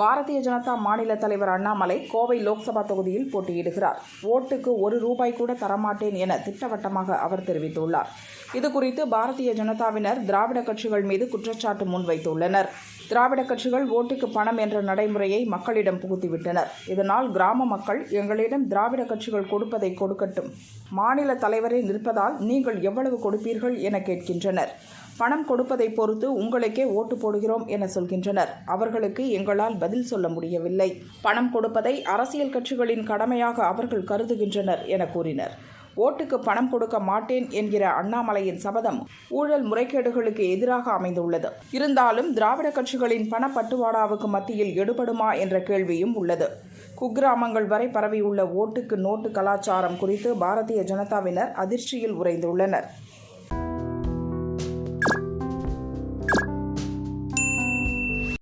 பாரதிய ஜனதா மாநில தலைவர் அண்ணாமலை கோவை லோக்சபா தொகுதியில் போட்டியிடுகிறார். ஓட்டுக்கு ஒரு ரூபாய் கூட தரமாட்டேன் என திட்டவட்டமாக அவர் தெரிவித்துள்ளார். இது குறித்து பாரதிய ஜனதாவினர் திராவிட கட்சிகள் மீது குற்றச்சாட்டு முன்வைத்துள்ளனர். திராவிட கட்சிகள் ஓட்டுக்கு பணம் என்ற நடைமுறையை மக்களிடம் புகுத்திவிட்டனர். இதனால் கிராம மக்கள் எங்களிடம் திராவிட கட்சிகள் கொடுப்பதை கொடுக்கட்டும் மாநில தலைவரே நிற்பதால் நீங்கள் எவ்வளவு கொடுப்பீர்கள் என கேட்கின்றனர். பணம் கொடுப்பதை பொறுத்து உங்களுக்கே ஓட்டு போடுகிறோம் என சொல்கின்றனர். அவர்களுக்கு எங்களால் பதில் சொல்ல முடியவில்லை. பணம் கொடுப்பதை அரசியல் கட்சிகளின் கடமையாக அவர்கள் கருதுகின்றனர் என கூறினர். ஓட்டுக்கு பணம் கொடுக்க மாட்டேன் என்கிற அண்ணாமலையின் சபதம் ஊழல் முறைகேடுகளுக்கு எதிராக அமைந்துள்ளது. இருந்தாலும் திராவிட கட்சிகளின் பணப்பட்டுவாடாவுக்கு மத்தியில் எடுபடுமா என்ற கேள்வியும் உள்ளது. குக்கிராமங்கள் வரை பரவியுள்ள ஓட்டுக்கு நோட்டு கலாச்சாரம் குறித்து பாரதிய ஜனதாவினர் அதிர்ச்சியில் உறைந்துள்ளனர்.